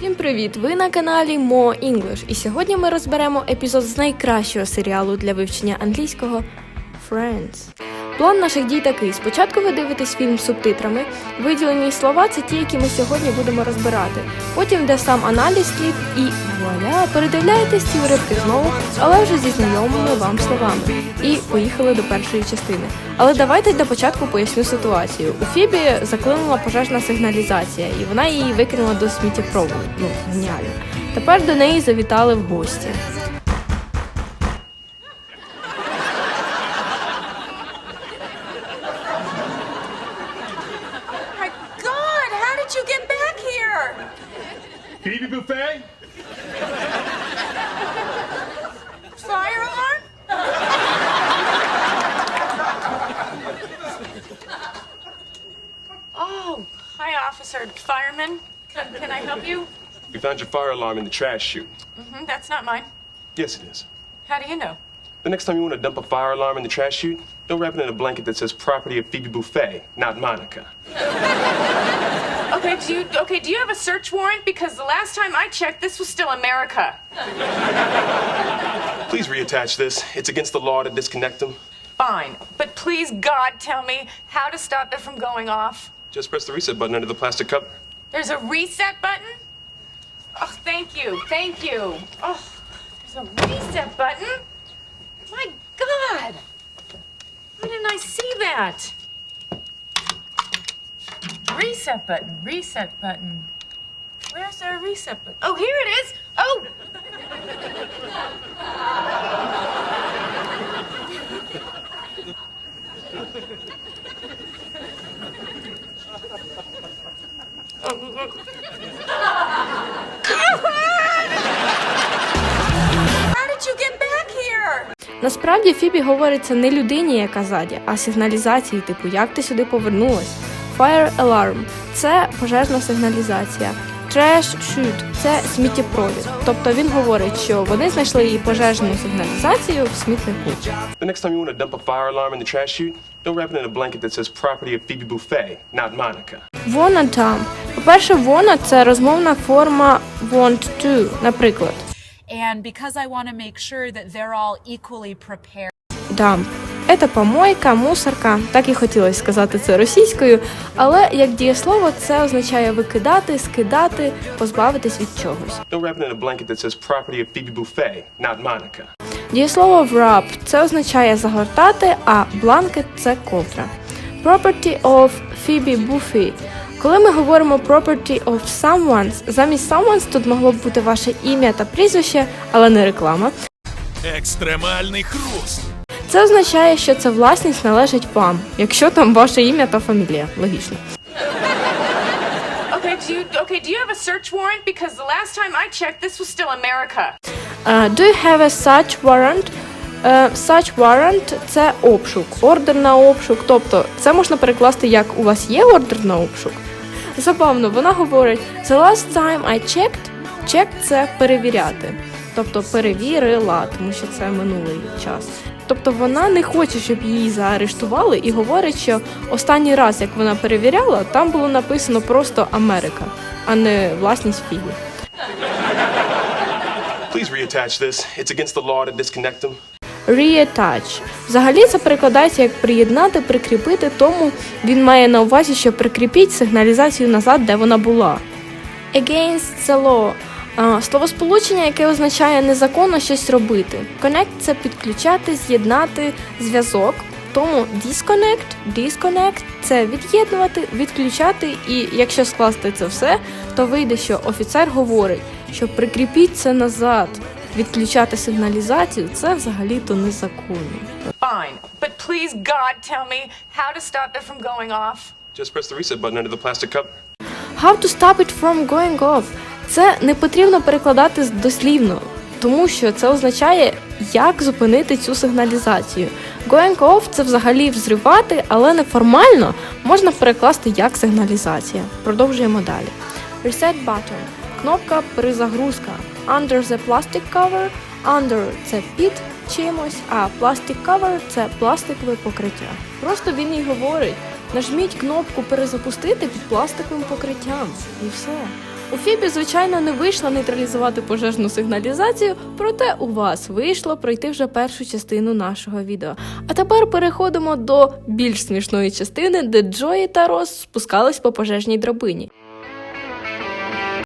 Всім привіт! Ви на каналі Мо English і сьогодні ми розберемо епізод з найкращого серіалу для вивчення англійського Friends. План наших дій такий: спочатку ви дивитесь фільм з субтитрами. Виділені слова це ті, які ми сьогодні будемо розбирати. Потім йде сам аналіз слів і вуаля, передивляєтесь ці уривки знову, але вже зі знайомими вам словами. І поїхали до першої частини. Але давайте для початку поясню ситуацію. У Фібі заклинула пожежна сигналізація, і вона її викинула до сміттєпроводу. Ну, геніально. Тепер до неї завітали в гості. Phoebe Buffet? Fire alarm? oh, hi, officer. Fireman. Can, can I help you? We found your fire alarm in the trash chute. Mm-hmm, that's not mine. Yes, it is. How do you know? The next time you want to dump a fire alarm in the trash chute, don't wrap it in a blanket that says property of Phoebe Buffet, not Monica. Okay, do you okay? Do you have a search warrant? Because the last time I checked, this was still America. Please reattach this. It's against the law to disconnect them. Fine, but please, God, tell me how to stop it from going off. Just press the reset button under the plastic cover. There's a reset button? Oh, thank you, thank you. Oh, there's a reset button? My God! Why didn't I see that? Reset button, reset button. Where's a reset button? Oh, here it is! Oh! Насправді Фібі говориться не людині, яка ззаді, а сигналізації, типу, як ти сюди повернулась. Fire alarm – це пожежна сигналізація. Trash chute – це сміттєпровід. Тобто він говорить, що вони знайшли її пожежну сигналізацію в смітнику. The next time you want to dump a fire alarm in the trash chute, don't wrap it in a blanket that says property of Phoebe Buffet, not Monica. Wanna там. По-перше, wanna – це розмовна форма want to, наприклад. And because I want to make sure that they're all equally prepared. Dump. Це помойка, мусорка. Так і хотілося сказати це російською, але як дієслово це означає викидати, скидати, позбавитись від чогось. Дієслово wrap це означає загортати, а blanket – це ковдра. Property of Phoebe Buffy. Коли ми говоримо property of someone's, замість someone's тут могло б бути ваше ім'я та прізвище, але не реклама. Екстремальний хруст. Це означає, що це власність належить вам, якщо там ваше ім'я та фамілія. Логічно. Okay, do you okay? Do you have a search warrant? Because the last time I checked, this was still America. Uh, do you have a such warrant? Uh, such warrant – це обшук, ордер на обшук. Тобто це можна перекласти як у вас є ордер на обшук. Забавно, вона говорить The last time I checked, check – це перевіряти. Тобто перевірила, тому що це минулий час. Тобто вона не хоче, щоб її заарештували, і говорить, що останній раз, як вона перевіряла, там було написано просто Америка, а не власність Фібі. Please reattach this. It's against the law to disconnect them. Reattach. Взагалі це перекладається як приєднати, прикріпити, тому він має на увазі, що прикріпіть сигналізацію назад, де вона була. Against the law. А, Словосполучення, яке означає незаконно щось робити. Connect – це підключати, з'єднати зв'язок. Тому disconnect, disconnect – це від'єднувати, відключати, і якщо скласти це все, то вийде, що офіцер говорить, що прикріпіть це назад. Відключати сигналізацію це взагалі-то незаконно. Fine, but please, God, tell me how to stop it from going off. Just press the reset button under the plastic cover. How to stop it from going off? Це не потрібно перекладати дослівно, тому що це означає, як зупинити цю сигналізацію. Going off – це взагалі взривати, але неформально можна перекласти як сигналізація. Продовжуємо далі. Reset button – кнопка перезагрузка. Under the plastic cover – under – це під чимось, а plastic cover – це пластикове покриття. Просто він і говорить, нажміть кнопку перезапустити під пластиковим покриттям. І все. У Фібі, звичайно, не вийшло нейтралізувати пожежну сигналізацію, проте у вас вийшло пройти вже першу частину нашого відео. А тепер переходимо до більш смішної частини, де Джої та Рос спускались по пожежній драбині.